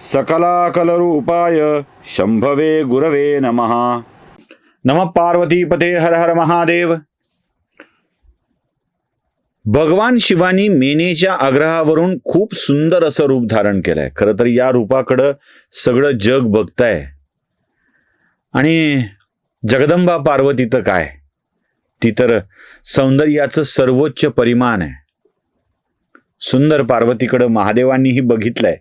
सकलाकलरूपाय शंभवे गुरवे नमः। नम पार्वतीपते हर हर महादेव। भगवान शिवानी मेनेच्या आग्रहावरून खूप सुंदर असं रूप धारण केलंय. खरं तर या रूपाकडं सगळं जग बघताय. आणि जगदंबा पार्वती तर काय? ती तर सौंदर्याचं सर्वोच्च परिमाण आहे. सुंदर पार्वतीकडं महादेवांनीही बघितलंय.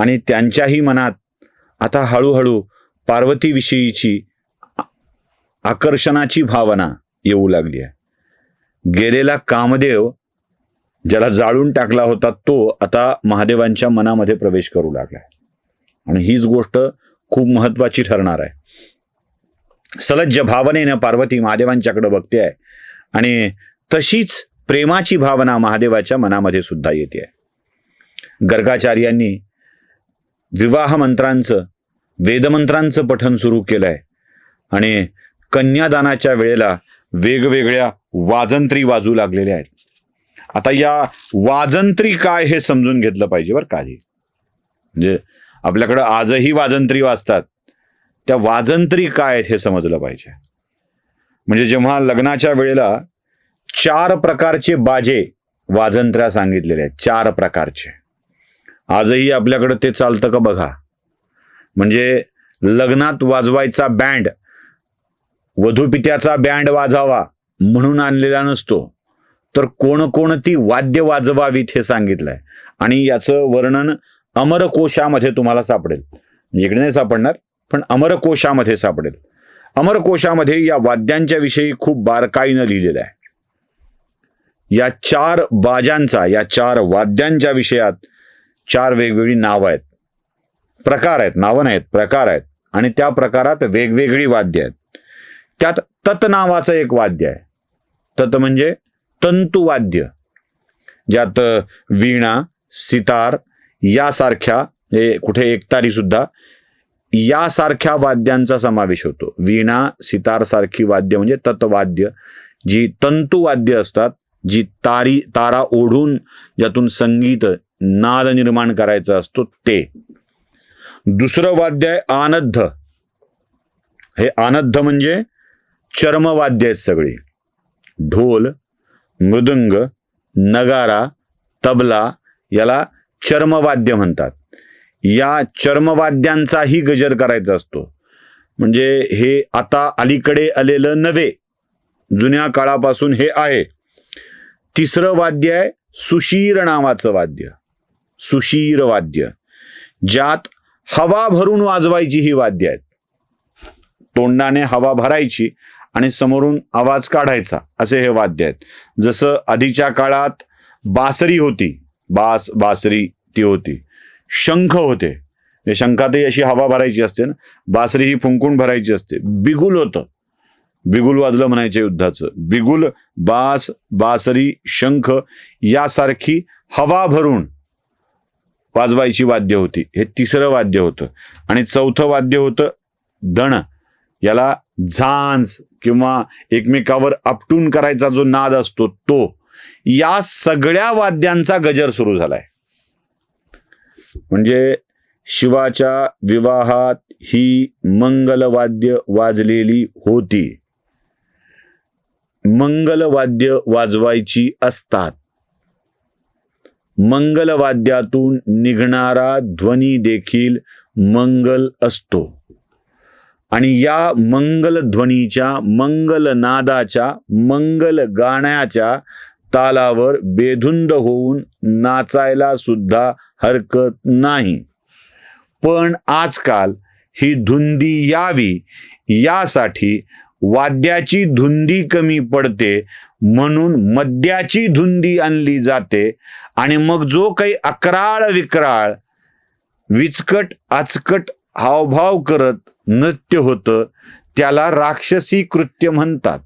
आणि त्यांच्याही मनात आता हळूहळू पार्वतीविषयीची आकर्षणाची भावना येऊ लागली आहे. गेलेला कामदेव ज्याला जाळून टाकला होता तो आता महादेवांच्या मनामध्ये प्रवेश करू लागलाय आणि हीच गोष्ट खूप महत्वाची ठरणार आहे. सलज्ज भावनेनं पार्वती महादेवांच्याकडे बघते आहे. आणि तशीच प्रेमाची भावना महादेवाच्या मनामध्ये सुद्धा येते आहे. गर्गाचार्यांनी विवाह मंत्रांचं वेदमंत्रांचं पठन सुरू केलंय. आणि कन्यादानाच्या वेळेला वेगवेगळ्या वाजंत्री वाजू लागलेल्या आहेत. आता या वाजंत्री काय हे समजून घेतलं पाहिजे बरं का म्हणजे आपल्याकडं आजही वाजंत्री वाजतात. त्या वाजंत्री काय आहेत हे समजलं पाहिजे. म्हणजे जेव्हा लग्नाच्या वेळेला चार प्रकारचे बाजे वाजंत्र्या सांगितलेले आहेत चार प्रकारचे. आजही आपल्याकडं ते चालतं का बघा? म्हणजे लग्नात वाजवायचा बँड वधूपित्याचा बँड वाजावा म्हणून आणलेला नसतो. तर कोणकोणती वाद्य वाजवावीत हे सांगितलंय. आणि याचं वर्णन अमरकोशामध्ये तुम्हाला सापडेल. म्हणजे इकडे नाही सापडणार पण अमरकोशामध्ये सापडेल. अमरकोशामध्ये या वाद्यांच्या विषयी खूप बारकाईनं लिहिलेलं आहे. या चार बाजांचा या चार वाद्यांच्या विषयात चार वेगवेगळी नावं आहेत. प्रकार आहेत नावं नाहीत प्रकार आहेत. आणि त्या प्रकारात वेगवेगळी वाद्य आहेत. त्यात तत नावाचं एक वाद्य आहे. तत म्हणजे तंतुवाद्य ज्यात वीणा सितार यासारख्या हे कुठे एकतारी सुद्धा यासारख्या वाद्यांचा समावेश होतो. वीणा सितार सारखी वाद्य म्हणजे तत्वाद्य जी तंतुवाद्य असतात जी तारी तारा ओढून ज्यातून संगीत नाद निर्माण करायचा असतो ते. दुसरं वाद्य आहे आनद्ध. हे आनद्ध म्हणजे चर्मवाद्य आहेत सगळी. ढोल मृदंग नगारा तबला याला चर्मवाद्य म्हणतात. या चर्मवाद्यांचाही गजर करायचा असतो. म्हणजे हे आता अलीकडे आलेलं नव्हे जुन्या काळापासून हे आहे. तिसरं वाद्य आहे सुशीर नावाचं वाद्य. सुशीर वाद्य. ज्यात हवा भरून वाजवायची ही वाद्य आहेत. तोंडाने हवा भरायची आणि समोरून आवाज काढायचा असे हे वाद्य आहेत. जसं आधीच्या काळात बासरी होती बास बासरी ती होती. शंख होते. म्हणजे शंखातही अशी हवा भरायची असते ना. बासरी ही फुंकून भरायची असते. बिगुल होतं. बिगुल वाजलं म्हणायचे युद्धाचं. बिगुल बास बासरी शंख यासारखी हवा भरून वाजवायची वाद्य होती. हे तिसरं वाद्य होतं. आणि चौथं वाद्य होतं दण. याला झांज किंवा एकमेकावर आपटून करायचा जो नाद असतो तो. या सगळ्या वाद्यांचा गजर सुरू झालाय. म्हणजे शिवाच्या विवाहात ही मंगलवाद्य वाजलेली होती. मंगलवाद्य वाजवायची असतात. मंगलवाद्यातून निघणारा ध्वनी देखील मंगल असतो. आणि या मंगल ध्वनीच्या मंगल नादाच्या मंगल गाण्याच्या तालावर बेधुंद होऊन नाचायला सुद्धा हरकत नाही. पण आजकाल ही धुंदी यावी यासाठी वाद्याची धुंदी कमी पडते म्हणून मद्याची धुंदी आणली जाते आणि मग जो काही अकराळ विक्राळ विचकट आचकट हावभाव करत नृत्य होतं त्याला राक्षसी कृत्य म्हणतात.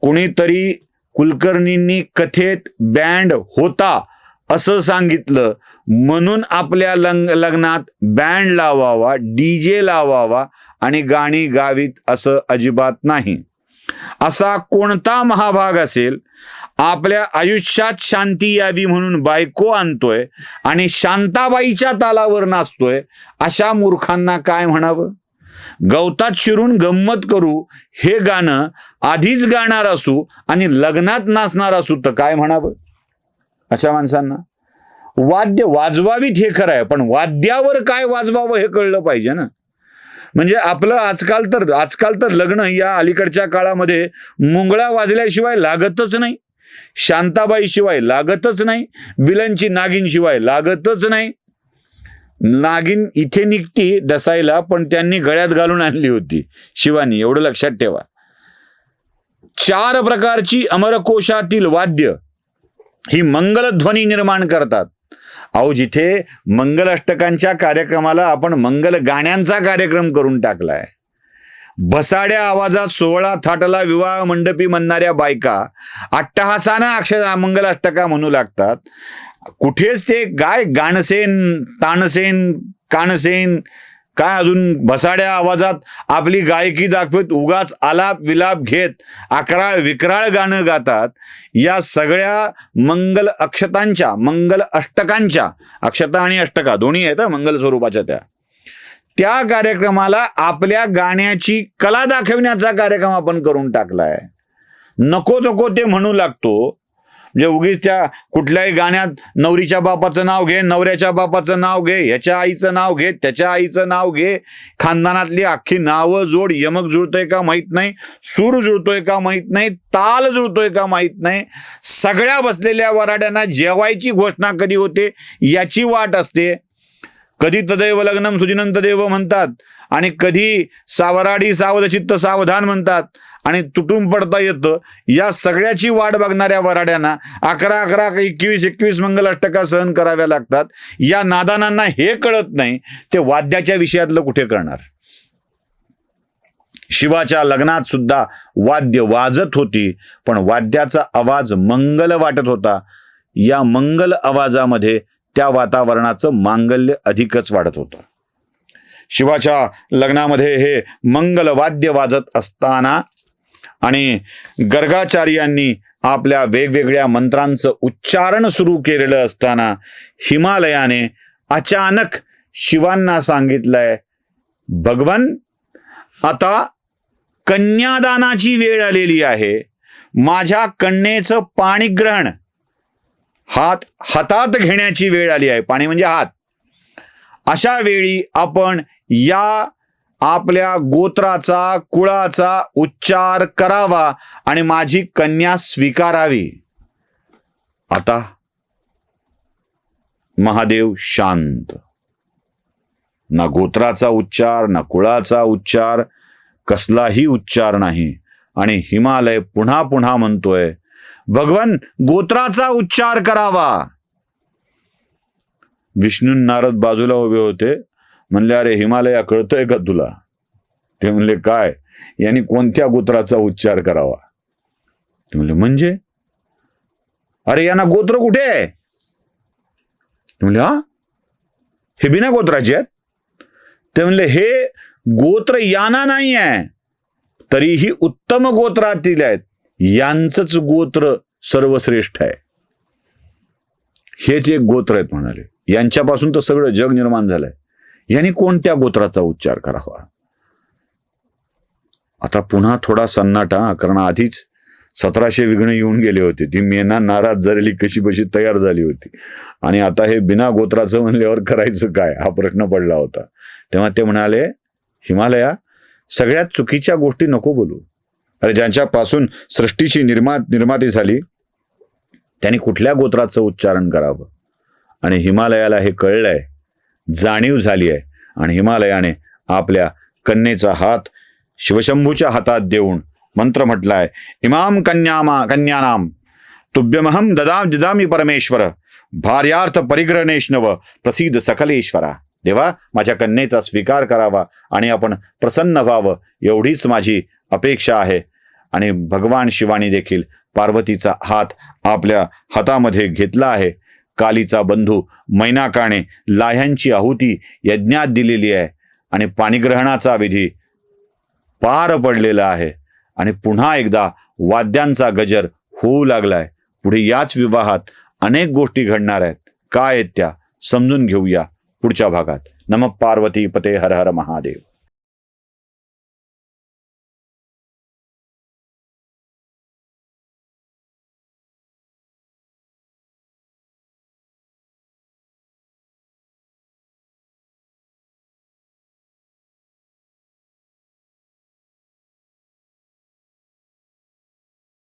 कोणीतरी कुलकर्णींनी कथेत बँड होता असं सांगितलं म्हणून आपल्या लंग लग्नात बँड लावावा डीजे लावावा आणि गाणी गावीत असं अजिबात नाही. असा कोणता महाभाग असेल आपल्या आयुष्यात शांती यावी म्हणून बायको आणतोय आणि शांताबाईच्या तालावर नाचतोय अशा मूर्खांना काय म्हणावं? गवतात शिरून गंमत करू हे गाणं आधीच गाणार असू आणि लग्नात नाचणार असू तर काय म्हणावं? अशा माणसांना. वाद्य वाजवावीत हे खरं आहे पण वाद्यावर काय वाजवावं हे कळलं पाहिजे ना. म्हणजे आपलं आजकाल तर आजकाल तर लग्न या अलीकडच्या काळामध्ये मुंगळा वाजल्याशिवाय लागतच नाही. शांताबाई शिवाय लागतच नाही. बिलंची नागिन शिवाय लागतच नाही. नागिन इथे निघती दसायला पण त्यांनी गळ्यात घालून आणली होती. शिवानी एवढं लक्षात ठेवा. चार प्रकारची अमरकोशातील वाद्य ही मंगलध्वनी निर्माण करतात. अहो जिथे मंगलाष्टकांच्या कार्यक्रमाला आपण मंगल गाण्यांचा कार्यक्रम करून टाकलाय. बसाड्या आवाजात सोहळा थाटला विवाह मंडपी म्हणणाऱ्या बायका अट्टहासानं अक्षर मंगलाष्टका म्हणू लागतात. कुठेच ते गाय गाणसेन ताणसेन काणसेन काय अजून भसाड्या आवाजात आपली गायकी दाखवत उगाच आलाप विलाप घेत अकराळ विकराळ गाणं गातात. या सगळ्या मंगल अक्षतांच्या मंगल अष्टकांच्या अक्षता आणि अष्टका दोन्ही आहेत मंगल स्वरूपाच्या त्या. त्या कार्यक्रमाला आपल्या गाण्याची कला दाखवण्याचा कार्यक्रम आपण करून टाकलाय. नको नको ते म्हणू लागतो. म्हणजे उगीच त्या कुठल्याही गाण्यात नवरीच्या बापाचं नाव घे नवऱ्याच्या बापाचं नाव घे याच्या आईचं नाव घे त्याच्या आईचं नाव घे. खानदानातली अख्खी नावं जोड यमक जुळतोय का माहीत नाही सूर जुळतोय का माहीत नाही ताल जुळतोय का माहीत नाही. सगळ्या बसलेल्या वराड्यांना जेवायची घोषणा कधी होते याची वाट असते. कधी तदैव लग्नम सुजिनंत देव म्हणतात आणि कधी सावराडी सावधचित्त सावधान म्हणतात आणि तुटून पडता येतं या सगळ्याची वाट बघणाऱ्या वराड्यांना अकरा अकरा एकवीस एकवीस मंगल अष्टका सहन कराव्या लागतात. या नादानांना हे कळत नाही ते वाद्याच्या विषयातलं कुठे करणार शिवाच्या लग्नात सुद्धा वाद्य वाजत होती पण वाद्याचा आवाज मंगल वाटत होता. या मंगल आवाजामध्ये त्या वातावरणाचं मांगल्य अधिकच वाढत होतं. शिवाच्या लग्नामध्ये हे मंगल वाद्य वाजत असताना आणि गर्गाचार्यांनी आपल्या वेगवेगळ्या मंत्रांचं उच्चारण सुरू केलेलं असताना हिमालयाने अचानक शिवांना सांगितलंय भगवन आता कन्यादानाची वेळ आलेली आहे. माझ्या कन्येचं पाणीग्रहण हात हातात घेण्याची वेळ आली आहे. पाणी म्हणजे हात. अशा वेळी आपण या आपल्या गोत्राचा कुळाचा उच्चार करावा आणि माझी कन्या स्वीकारावी. आता महादेव शांत. ना गोत्राचा उच्चार ना कुळाचा उच्चार कसलाही उच्चार नाही. आणि हिमालय पुन्हा पुन्हा म्हणतोय भगवान गोत्राचा उच्चार करावा. विष्णू नारद बाजूला उभे होते. म्हणले अरे हिमालया कळतंय का तुला? ते म्हणले काय? यांनी कोणत्या गोत्राचा उच्चार करावा? ते म्हणले म्हणजे? अरे यांना गोत्र कुठे आहे? ते म्हणले हा? हे बिना गोत्राचे आहेत? ते म्हणले हे गोत्र याना नाही आहे तरीही उत्तम गोत्रातील आहेत. यांचंच गोत्र सर्वश्रेष्ठ आहे. हेच एक गोत्र आहेत म्हणाले. यांच्यापासून तर सगळं जग निर्माण झालंय. यांनी कोणत्या गोत्राचा उच्चार करावा? आता पुन्हा थोडा सन्नाटा कारण आधीच सतराशे विघ्न येऊन गेले होते. ती मेना नाराज झालेली कशी बशी तयार झाली होती. आणि आता हे बिना गोत्राचं म्हणल्यावर करायचं काय? हा प्रश्न पडला होता. तेव्हा ते म्हणाले हिमालया सगळ्यात चुकीच्या गोष्टी नको बोलू. अरे ज्यांच्यापासून सृष्टीची निर्मा निर्माती झाली त्यांनी कुठल्या गोत्राचं उच्चारण करावं? आणि हिमालयाला हे कळलंय जाणीव झाली आहे. आणि हिमालयाने आपल्या कन्येचा हात शिवशंभूच्या हातात देऊन मंत्र म्हटलाय इमाम कन्यामा कन्यानाम तुभ्यमहम ददा दिदामी परमेश्वर भार्यार्थ परिग्रहणेश्नव प्रसिद्ध सकलेश्वरा. देवा माझ्या कन्येचा स्वीकार करावा आणि आपण प्रसन्न व्हावं एवढीच माझी अपेक्षा आहे. आणि भगवान शिवानी देखील पार्वतीचा हात आपल्या हातामध्ये घेतला आहे. कालीचा बंधू मैनाकाणे लाह्यांची आहुती यज्ञात दिलेली आहे. आणि पाणीग्रहणाचा विधी पार पडलेला आहे. आणि पुन्हा एकदा वाद्यांचा गजर होऊ लागलाय. पुढे याच विवाहात अनेक गोष्टी घडणार आहेत. काय आहेत त्या समजून घेऊया पुढच्या भागात. नम पार्वती पते हर हर महादेव.